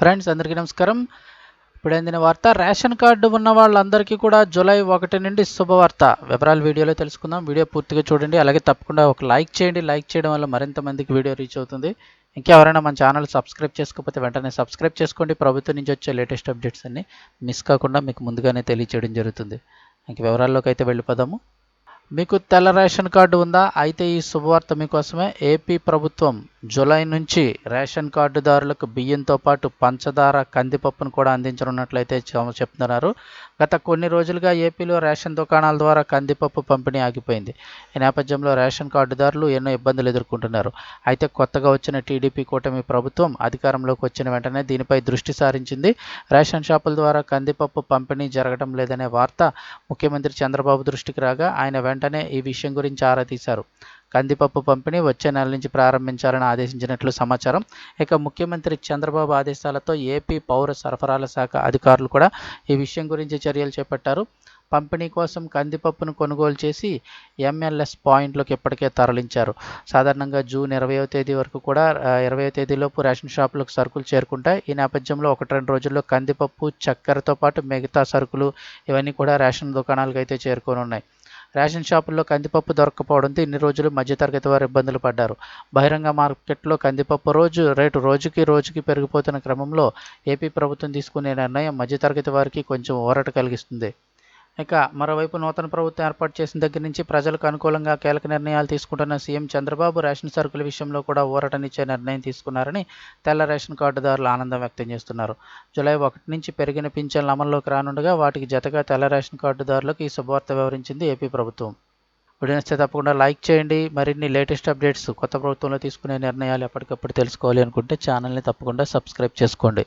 Friends అందరికీ నమస్కారం. ఇప్పుడు అందిన వార్త రేషన్ కార్డు ఉన్న వాళ్ళందరికీ కూడా జూలై ఒకటి నుండి శుభవార్త. వివరాలు వీడియోలో తెలుసుకుందాం. వీడియో పూర్తిగా చూడండి. అలాగే తప్పకుండా ఒక లైక్ చేయండి. లైక్ చేయడం వల్ల మరింత మందికి వీడియో రీచ్ అవుతుంది. ఇంకెవరైనా మన ఛానల్ సబ్స్క్రైబ్ చేసుకోకపోతే వెంటనే సబ్స్క్రైబ్ చేసుకోండి. ప్రభుత్వం నుంచి వచ్చే లేటెస్ట్ అప్డేట్స్ అన్ని మిస్ కాకుండా మీకు ముందుగానే తెలియచేయడం జరుగుతుంది. ఇంక వివరాల్లోకి అయితే వెళ్ళిపోదాము. మీకు తెల్ల రేషన్ కార్డు ఉందా? అయితే ఈ శుభవార్త మీకోసమే ఏపీ ప్రభుత్వం జూలై నుంచి రేషన్ కార్డుదారులకు బియ్యంతో పాటు పంచదార కందిపప్పును కూడా అందించనున్నట్లయితే చెప్తున్నారు. గత కొన్ని రోజులుగా ఏపీలో రేషన్ దుకాణాల ద్వారా కందిపప్పు పంపిణీ ఆగిపోయింది. ఈ నేపథ్యంలో రేషన్ కార్డుదారులు ఎన్నో ఇబ్బందులు ఎదుర్కొంటున్నారు. అయితే కొత్తగా వచ్చిన టీడీపీ కూటమి ప్రభుత్వం అధికారంలోకి వచ్చిన వెంటనే దీనిపై దృష్టి సారించింది. రేషన్ షాపుల ద్వారా కందిపప్పు పంపిణీ జరగడం లేదనే వార్త ముఖ్యమంత్రి చంద్రబాబు దృష్టికి రాగా ఆయన వెంటనే ఈ విషయం గురించి ఆరా తీశారు. కందిపప్పు పంపిణీ వచ్చే నెల నుంచి ప్రారంభించాలని ఆదేశించినట్లు సమాచారం. ఇక ముఖ్యమంత్రి చంద్రబాబు ఆదేశాలతో ఏపీ పౌర సరఫరాల శాఖ అధికారులు కూడా ఈ విషయం గురించి చర్యలు చేపట్టారు. పంపిణీ కోసం కందిపప్పును కొనుగోలు చేసి ఎంఎల్ఎస్ పాయింట్లకు ఇప్పటికే తరలించారు. సాధారణంగా జూన్ ఇరవయో తేదీ వరకు కూడా ఇరవైవ తేదీలోపు రేషన్ షాపులకు సరుకులు చేరుకుంటాయి. ఈ నేపథ్యంలో ఒకటి రెండు రోజుల్లో కందిపప్పు చక్కెరతో పాటు మిగతా సరుకులు ఇవన్నీ కూడా రేషన్ దుకాణాలకు అయితే చేరుకొని ఉన్నాయి రేషన్ షాపుల్లో కందిపప్పు దొరకకపోవడంతో ఇన్ని రోజులు మధ్యతరగతి వారు ఇబ్బందులు పడ్డారు. బహిరంగ మార్కెట్లో కందిపప్పు రోజు రేటు రోజుకి రోజుకి పెరిగిపోతున్న క్రమంలో ఏపీ ప్రభుత్వం తీసుకునే నిర్ణయం మధ్యతరగతి వారికి కొంచెం ఊరట కలిగిస్తుంది. ఇక మరోవైపు నూతన ప్రభుత్వం ఏర్పాటు చేసిన దగ్గర నుంచి ప్రజలకు అనుకూలంగా కీలక నిర్ణయాలు తీసుకుంటున్న సీఎం చంద్రబాబు రేషన్ సరుకుల విషయంలో కూడా ఊరటనిచ్చే నిర్ణయం తీసుకున్నారని తెల్ల రేషన్ కార్డుదారులు ఆనందం వ్యక్తం చేస్తున్నారు. జూలై ఒకటి నుంచి పెరిగిన పింఛన్లు అమల్లోకి రానుండగా వాటికి జతగా తెల్ల రేషన్ కార్డుదారులకు ఈ శుభవార్త వివరించింది ఏపీ ప్రభుత్వం. వీడియో నచ్చితే తప్పకుండా లైక్ చేయండి. మరిన్ని లేటెస్ట్ అప్డేట్స్ కొత్త ప్రభుత్వంలో తీసుకునే నిర్ణయాలు ఎప్పటికప్పుడు తెలుసుకోవాలి అనుకుంటే ఛానల్ని తప్పకుండా సబ్స్క్రైబ్ చేసుకోండి.